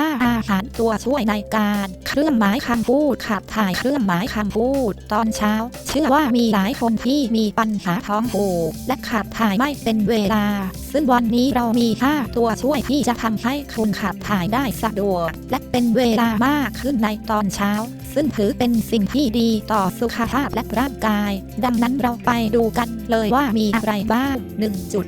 5. อาหารตัวช่วยในการ เครื่องหมายคำพูดขับถ่ายเครื่องหมายคำพูด ตอนเช้า เชื่อว่ามีหลายคนที่มีปัญหาท้องผูกและขับถ่ายไม่เป็นเวลา ซึ่งวันนี้เรามี5ตัวช่วยที่จะทำให้คุณขับถ่ายได้สะดวก และเป็นเวลามากขึ้นในตอนเช้า ซึ่งถือเป็นสิ่งที่ดีต่อสุขภาพและร่างกาย ดังนั้นเราไปดูกันเลยว่ามีอะไรบ้าง 1 จุด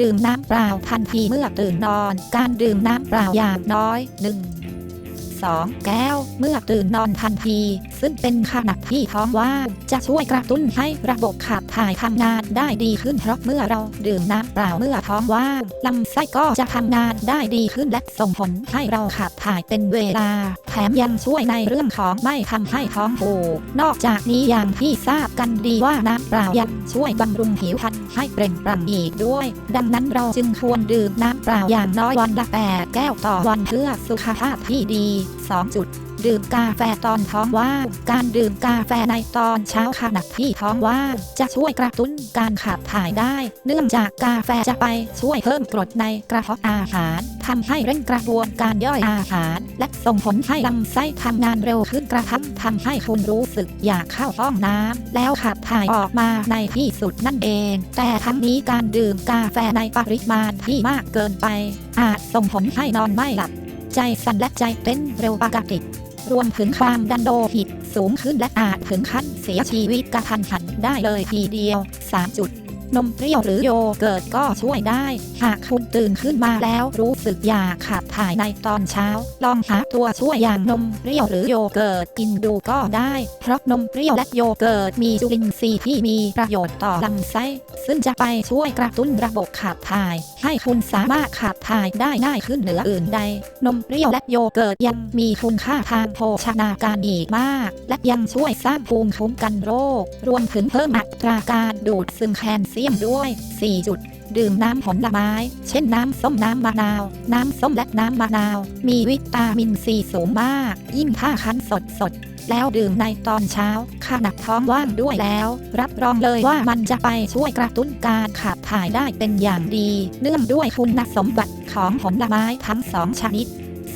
ดื่มน้ำเปล่าทันทีเมื่อตื่นนอน การดื่มน้ำเปล่าอย่างน้อย 1 2 แก้ว เมื่อตื่นนอนทันทีซึ่งเป็นขณะที่ท้องว่างจะช่วยกระตุ้นให้ระบบขับถ่ายทำงานได้ดีขึ้นเพราะเมื่อเราดื่มน้ำเปล่าเมื่อท้องว่างลำไส้ก็จะทำงานได้ดีขึ้นและส่งผลให้เราขับถ่ายเป็นเวลา แถมยังช่วยในเรื่องของไม่ทำให้ท้องผูกนอกจากนี้อย่างที่ทราบกันดีว่าน้ำเปล่ายังช่วยบำรุงผิวพรรณให้เปล่งปลั่งอีกด้วย ดังนั้นเราจึงควรดื่มน้ำเปล่าอย่างน้อยวันละแปดแก้วต่อวันเพื่อสุขภาพที่ดี 2 จุด ดื่มกาแฟตอนท้องว่างการดื่มกาแฟในตอนเช้าขณะที่ท้องว่างจะช่วยกระตุ้นการขับถ่ายได้ เนื่องจากกาแฟจะไปช่วยเพิ่มกรดในกระเพาะอาหารทำให้เร่งกระบวนการย่อยอาหาร และส่งผลให้ลำไส้ทำงานเร็วขึ้นกระทั่งทำให้คุณรู้สึกอยากเข้าห้องน้ำแล้วขับถ่ายออกมาในที่สุดนั่นเอง แต่ทั้งนี้การดื่มกาแฟในปริมาณที่มากเกินไป อาจส่งผลให้นอนไม่หลับ ใจสั่นและใจเต้นเร็วปกติ รวมถึงความดันโลหิตสูงขึ้นและอาจถึงขั้นเสียชีวิตกระทันหันได้เลยทีเดียว3จุด นมเปรี้ยวหรือโยเกิร์ตก็ช่วยได้ หากคุณตื่นขึ้นมาแล้วรู้สึกอยากขับถ่ายในตอนเช้า ลองหาตัวช่วยอย่างนมเปรี้ยวหรือโยเกิร์ตกินดูก็ได้ เพราะนมเปรี้ยวและโยเกิร์ตมีจุลินทรีย์ที่มีประโยชน์ต่อลำไส้ ซึ่งจะไปช่วยกระตุ้นระบบขับถ่าย ให้คุณสามารถขับถ่ายได้ง่ายขึ้นเหนืออื่นใด นมเปรี้ยวและโยเกิร์ตยังมีคุณค่าทางโภชนาการอีกมาก และยังช่วยสร้างภูมิคุ้มกันโรค รวมถึงเพิ่มอัตราการดูดซึมแคลเซียมด้วย 4 จุด ดื่มน้ำผลไม้ เช่นน้ำส้มน้ำมะนาว น้ำส้มและน้ำมะนาว มีวิตามินซีสูงมาก ยิ่งถ้าคั้นสดสดแล้วดื่มในตอนเช้าขณะท้องว่างด้วยแล้ว รับรองเลยว่ามันจะไปช่วยกระตุ้นการขับถ่ายได้เป็นอย่างดี เนื่องด้วยคุณสมบัติของผลไม้ทั้งสองชนิด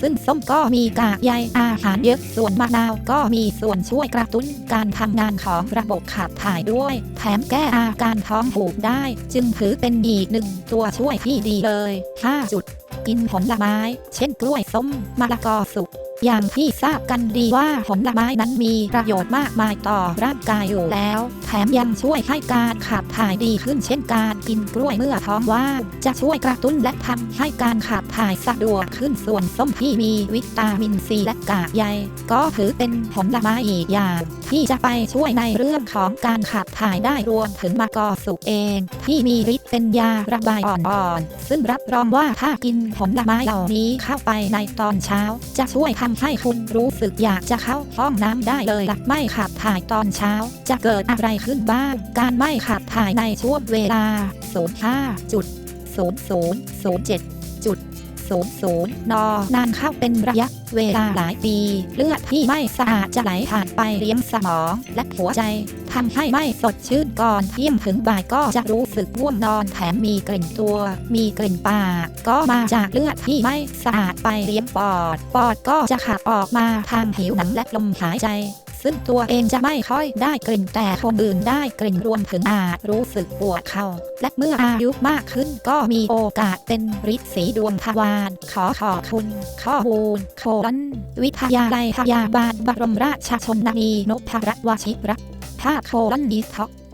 ซึ่งส้มก็มีกากใยอาหารเยอะ ส่วนมะนาวก็มีส่วนช่วยกระตุ้นการทำงานของระบบขับถ่ายด้วย แถมแก้อาการท้องผูกได้ จึงถือเป็นอีกหนึ่งตัวช่วยที่ดีเลย5จุดกินผลไม้ เช่นกล้วยส้มมะละกอสุก อย่างที่ทราบกันดีว่าผลไม้นั้นมีประโยชน์มากมายต่อร่างกายอยู่แล้ว แถมยังช่วยให้การขับถ่ายดีขึ้นเช่นการกินกล้วยเมื่อท้องว่างจะช่วยกระตุ้นและทำให้การขับถ่ายสะดวกขึ้นส่วนส้มที่มีวิตามินซีและกากใยก็ถือเป็นผลไม้อีกอย่าง ที่จะไปช่วยในเรื่องของการขับถ่ายได้รวมถึงมะกอสุกเอง ที่มีฤทธิ์เป็นยาระบายอ่อนๆซึ่งรับรองว่าถ้ากินผลไม้เหล่านี้เข้าไปในตอนเช้า จะช่วยทำให้คุณรู้สึกอยากจะเข้าห้องน้ำได้เลยหลักไม่ขับถ่ายตอนเช้า จะเกิดอะไรขึ้นบ้าง การไม่ขับถ่ายในช่วงเวลา 05.00-07.00นนานเข้าเป็นระยะเวลาหลายปี เลือดที่ไม่สะอาดจะไหลผ่านไปเลี้ยงสมองและหัวใจ ทำให้ไม่สดชื่นก่อนเที่ยงถึงบ่ายก็จะรู้สึกง่วงนอนแถมมีกลิ่นตัว มีกลิ่นปากก็มาจากเลือดที่ไม่สะอาดไปเลี้ยงปอด ปอดก็จะขับออกมาทางผิวหนังและลมหายใจซึ่งตัวเองจะไม่ค่อยได้กลิ่นแต่คนอื่นได้กลิ่นรวมถึงอาจรู้สึกปวดเข่าและเมื่ออายุมากขึ้นก็มีโอกาสเป็นฤทธิ์สีดวงทวารขอขอบคุณ ข้อมูลโคนวิทยาลัยพยาบาลบรมราชชนนีนพรัตวชิระ ภาคโคนดีท็อก